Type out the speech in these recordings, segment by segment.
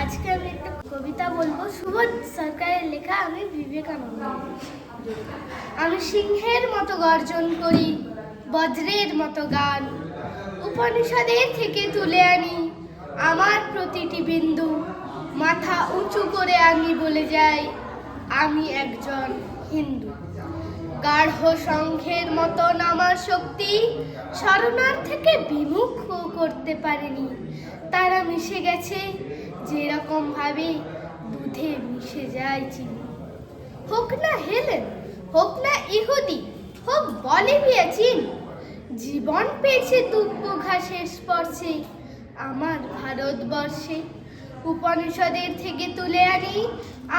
আজকে আমি একটা কবিতা বলব। সুবোধ সরকারের লেখা আমি বিবেকানন্দ। আমি সিংহের মতো গর্জন করি, বজ্রের মতো গান। উপনিষদের থেকে তুলে আনি আমার প্রতিটি বিন্দু। মাথা উঁচু করে আমি বলে যাই, আমি একজন হিন্দু। গাঢ় সংঘের মতন আমার শক্তি শরণার থেকে বিমুখ করতে পারেনি। তারা মিশে গেছে যেরকম ভাবে দুধে মিশে যায় চিনি। হোক না হেলেন, হোক না ইহুদি, হোক বলিভিয়া চীন, জীবন পেয়েছে দুব্য ঘাসের স্পর্শে, আমার ভারতবর্ষে। উপনিষদের থেকে তুলে আনি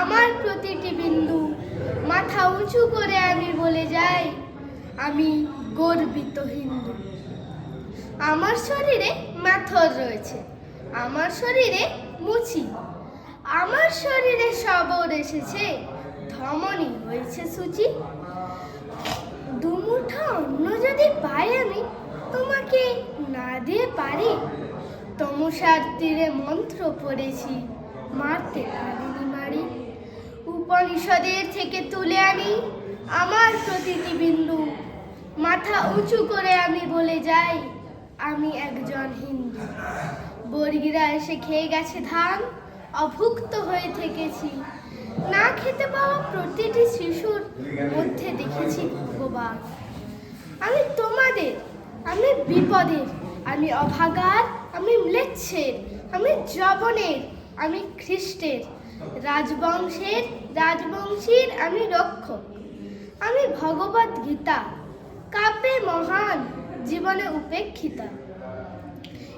আমার প্রতিটি বিন্দু মাথা উঁচু করে আমি বলে যাই, আমি গর্বিত হিন্দু। আমার শরীরে মাথর রয়েছে, আমার শরীরে মুচি। আমার শরীরে সবর এসেছে, ধমনী হয়েছে সূচি। দুমুঠা অন্য যদি পাই আমি, তোমাকে না দিয়ে পারি। তমসার তীরে মন্ত্র পড়েছি, মারতে মারি উপনিষদের থেকে তুলে আনি আমার প্রতিটি বিন্দু। মাথা উঁচু করে আমি বলে যাই, আমি একজন হিন্দু। বর্গিরা এসে খেয়ে গেছে ধান, অভুক্ত হয়ে থেকেছি। না খেতে পাওয়া প্রতিটি শিশুর মধ্যে দেখেছি ভগবান আমি তোমাদের, আমি বিপদের, আমি অভাগার, আমি ম্লেচ্ছের, আমি জবনের আমি খ্রিস্টের রাজবংশের, রাজবংশীর আমি রক্ষক। আমি ভগবত গীতা, কাব্যে মহান জীবনে উপেক্ষিতা।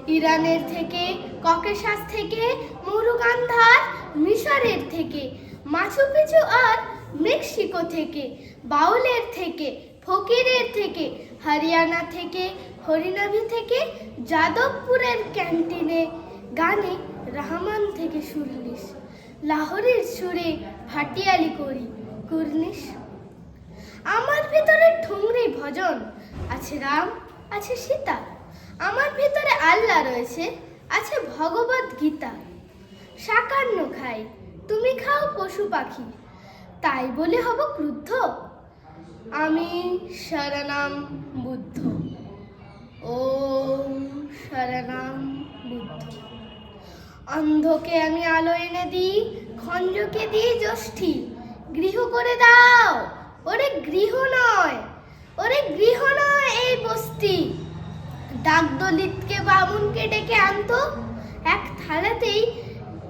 ইরানের থেকে, ককেশাস থেকে, মুরুগান্ধার, মিশরের থেকে মাছু পিছু আর মেক্সিকো থেকে, বাউলের থেকে, ফকিরের থেকে, হরিয়ানা থেকে, হরিনাভি থেকে, যাদবপুরের ক্যান্টিনে গানে রহমান থেকে সুরলিশ লাহোরের সুরে ভাটিয়ালি করি কুর্নিশ আমার ভিতরে ঠুংরি ভজন, আছে রাম, আছে সীতা। আমার ভিতরে আল্লাহ রয়েছে, আছে ভগবত গীতা। সাকান্ন খাই, তুমি খাও পশু পাখি, তাই বলে হব ক্রুদ্ধ। আমি শরণাম বুদ্ধ। ও শরণাম বুদ্ধ। অন্ধকে আমি আলো এনে দিই, খঞ্জকে দিই জ্যোষ্ঠী গৃহ করে দাও। ওরে গৃহ নয়, ওরে গৃহ নয় এই বস্তি। ডাকদলিতকে বামুনকে ডেকে আনতো। এক থালাতেই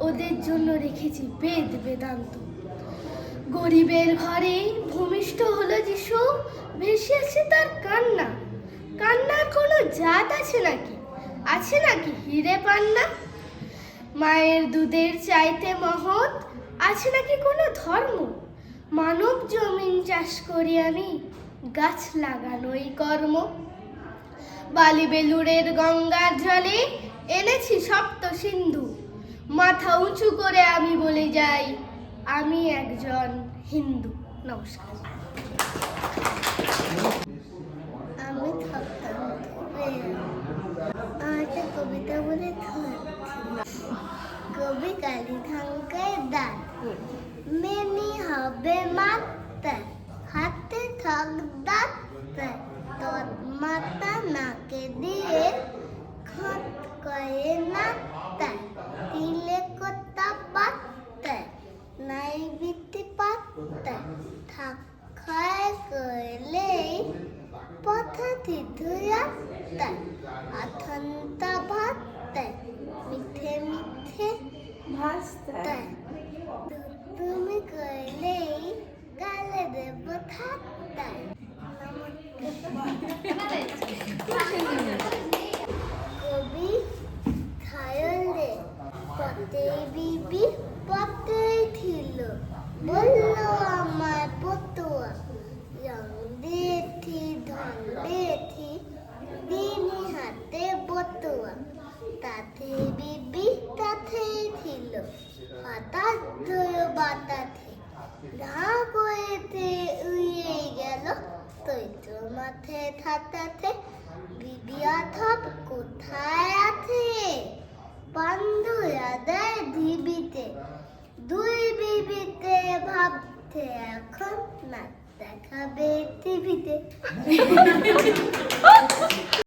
ওদের জন্য রেখেছি বেদ বেদান্ত। গরিবের ঘরে ভূমিষ্ঠ হলো যিশু, ভেসে আছে তার কান্না। কান্নার কোনো জাত আছে নাকি? আছে নাকি হিরে পান্না? মায়ের দুধের চাইতে মহৎ? আছে নাকি কোনো ধর্ম? মানব জমিন চাষ করি আমি, গাছ লাগানোই কর্ম। বালি বেলুড়ের গঙ্গার জলে এনেছি সপ্ত সিন্ধু। মাথা উঁচু করে আমি বলে যাই, আমি একজন হিন্দু। নমস্কার। আমি থাকতাম। কবিতা বলে কবি কালী থাঙ্কায় দান। মেনি হবে মাত্রা হাতে থাক দাঁত। তোর মাথা নাকে দিয়ে খত করে নাতা। তিলে কোতা পাত্তা নাই বিতে পাত্তা থাক খায় করলেই পথা তিথুয়াত্তা আথন্তা ভাস্তা তুমি করলেই গালে দেব থাকতা মাঠে থাতাতে বিবি অথপ কোথায় আছে? পান্ডুরা দেয় ধিবিতে দুই বিবিতে ভাবতে এখন না দেখাবে টিভিতে।